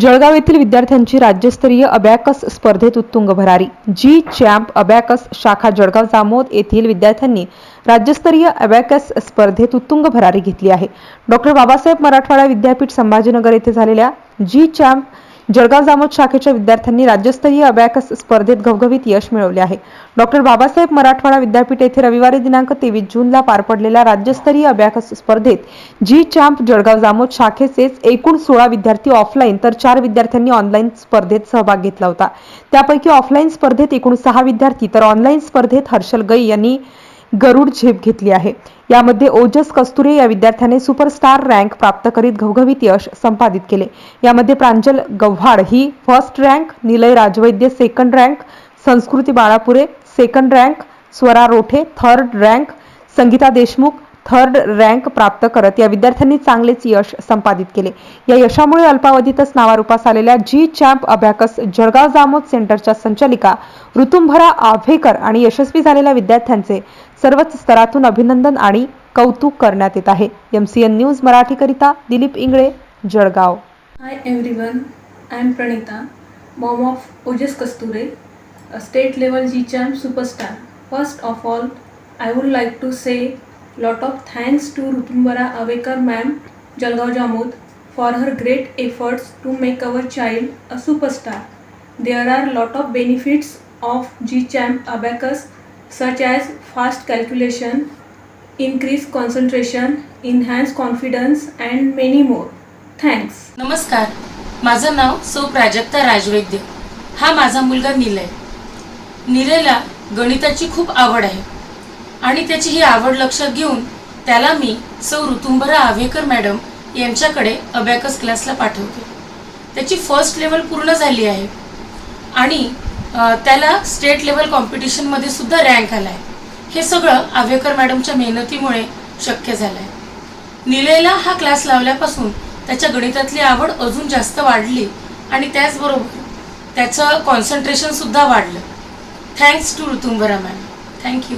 जळगाव येथील विद्यार्थ्यांची राज्यस्तरीय अबॅकस स्पर्धेत उत्तुंग भरारी. जी चॅम्प अबॅकस शाखा जळगाव जामोद येथील विद्यार्थ्यांनी राज्यस्तरीय अबॅकस स्पर्धेत उत्तुंग भरारी घेतली आहे. डॉक्टर बाबासाहेब मराठवाडा विद्यापीठ संभाजीनगर येथे झालेल्या जी चॅम्प जळगाव जामोद शाखेच्या विद्यार्थ्यांनी राज्यस्तरीय अबॅकस स्पर्धेत घवघवीत यश मिळवले आहे. डॉक्टर बाबासाहेब मराठवाडा विद्यापीठ येथे रविवारी दिनांक तेवीस जूनला पार पडलेल्या राज्यस्तरीय अबॅकस स्पर्धेत जी चॅम्प जळगाव जामोद शाखेचेच एकूण सोळा विद्यार्थी ऑफलाईन तर चार विद्यार्थ्यांनी ऑनलाईन स्पर्धेत सहभाग घेतला होता. त्यापैकी ऑफलाईन स्पर्धेत एकूण सहा विद्यार्थी तर ऑनलाईन स्पर्धेत हर्षल गई यांनी गरुड झेप घेतली आहे. यामध्ये ओजस कस्तुरे या विद्यार्थ्याने सुपरस्टार रँक प्राप्त करीत घवघवीत यश संपादित केले. यामध्ये प्रांजल गव्हाड ही first rank Nilay Rajvaidya second rank Sanskriti Balapure second rank Swara Rothe third rank Sangeeta Deshmukh third rank प्राप्त करत या विद्यार्थ्यांनी चांगलेच यश संपादित केले. या यशामुळे अल्पावधीतच नावारूपास आलेल्या G Champ abacus Jalgaon Jamod सेंटरच्या संचालिका ऋतुंभरा आभेकर आणि यशस्वी झालेल्या विद्यार्थ्यांचे सर्वच स्तरातून अभिनंदन आणि कौतुक करण्यात येत आहे. M C N news मराठीकरिता Dilip Ingale Jalgaon. Hi every one I am Pranita mom of Ojas Kasture state level G champ superstar first of all I would like to say lot of thanks to Rutumbhara Awekar ma'am Jalgaon Jamod for her great efforts to make our child a superstar there are lot of benefits of G champ abacus such as fast calculation, increased concentration, enhanced confidence and many more. Thanks. नमस्कार. माझं नाव सौ प्राजक्ता राजवैद्य. हा माझा मुलगा निलय. निलयला गणिताची खूप आवड आहे. आणि त्याची ही आवड लक्षात घेऊन त्याला मी सौ ऋतुंबरा आव्हेकर मॅडम यांच्याकडे अबॅकस क्लासला पाठवते. त्याची फर्स्ट लेवल पूर्ण झाली आहे. आणि त्याला स्टेट लेवल कॉम्पिटिशनमध्ये सुद्धा रँक आला आहे हे सगळं आव्हेकर मॅडमच्या मेहनतीमुळे शक्य झालं आहे निलेला हा क्लास लावल्यापासून त्याच्या गणितातली आवड अजून जास्त वाढली आणि त्याचबरोबर त्याचं कॉन्सन्ट्रेशनसुद्धा वाढलं. Thanks to Rutumbhara ma'am thank you